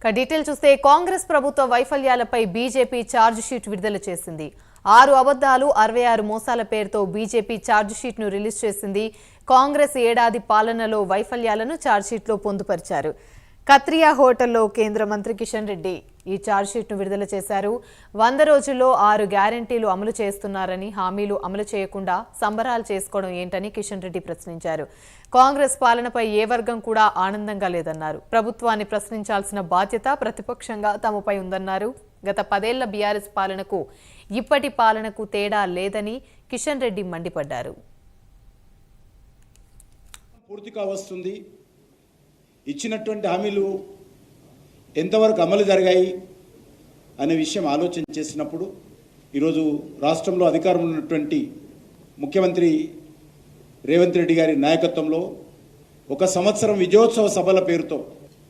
ఇక డీటెయిల్ చూస్తే కాంగ్రెస్ ప్రభుత్వ వైఫల్యాలపై బీజేపీ ఛార్జ్ షీట్ విడుదల చేసింది. ఆరు అబద్ధాలు అరవై ఆరు మోసాల పేరుతో బీజేపీ ఛార్జ్ షీట్ను రిలీజ్ చేసింది. కాంగ్రెస్ ఏడాది పాలనలో వైఫల్యాలను ఛార్జ్ షీట్లో పొందుపరిచారు. కత్రియా హోటల్లో కేంద్ర మంత్రి కిషన్ రెడ్డి ఈ ఛార్జ్షీట్ను విడుదల చేశారు. వంద రోజుల్లో ఆరు గ్యారంటీలు అమలు చేస్తున్నారని హామీలు అమలు చేయకుండా సంబరాలు చేసుకోవడం ఏంటని కిషన్ రెడ్డి ప్రశ్నించారు. కాంగ్రెస్ పాలనపై ఏ వర్గం కూడా ఆనందంగా లేదన్నారు. ప్రభుత్వాన్ని ప్రశ్నించాల్సిన బాధ్యత ప్రతిపక్షంగా తమపై ఉందన్నారు. గత పదేళ్ళ బీఆర్ఎస్ పాలనకు ఇప్పటి పాలనకు తేడా లేదని కిషన్ రెడ్డి మండిపడ్డారు. పూర్తిగా వస్తుంది. ఇచ్చినటువంటి హామీలు ఎంతవరకు అమలు జరిగాయి అనే విషయం ఆలోచన చేసినప్పుడు ఈరోజు రాష్ట్రంలో అధికారంలో ఉన్నటువంటి ముఖ్యమంత్రి రేవంత్ రెడ్డి గారి నాయకత్వంలో ఒక సంవత్సరం విజయోత్సవ సభల పేరుతో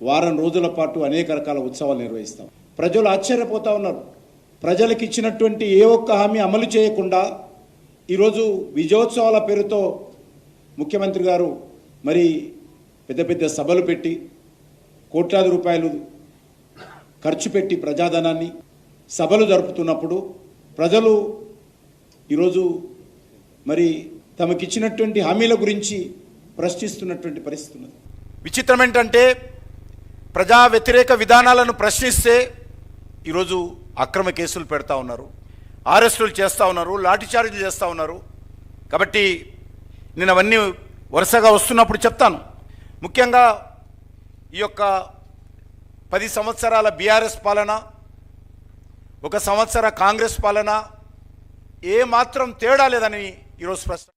వారం రోజుల పాటు అనేక రకాల ఉత్సవాలు నిర్వహిస్తాం. ప్రజలు ఆశ్చర్యపోతా ఉన్నారు. ప్రజలకు ఇచ్చినటువంటి ఏ ఒక్క హామీ అమలు చేయకుండా ఈరోజు విజయోత్సవాల పేరుతో ముఖ్యమంత్రి గారు మరి పెద్ద పెద్ద సభలు పెట్టి కోట్లాది రూపాయలు ఖర్చు పెట్టి ప్రజాధనాన్ని సభలు జరుపుతున్నప్పుడు ప్రజలు ఈరోజు మరి తమకిచ్చినటువంటి హామీల గురించి ప్రశ్నిస్తున్నటువంటి పరిస్థితి ఉన్నది. విచిత్రం ఏంటంటే ప్రజా వ్యతిరేక విధానాలను ప్రశ్నిస్తే ఈరోజు అక్రమ కేసులు పెడతా ఉన్నారు అరెస్టులు చేస్తూ ఉన్నారు లాఠీచార్జీలు చేస్తూ ఉన్నారు. కాబట్టి నేను అవన్నీ వరుసగా వస్తున్నప్పుడు చెప్తాను. ముఖ్యంగా ఈ యొక్క పది సంవత్సరాల బీఆర్ఎస్ పాలన ఒక సంవత్సర కాంగ్రెస్ పాలన ఏ మాత్రం తేడా లేదని ఈరోజు ప్రశ్న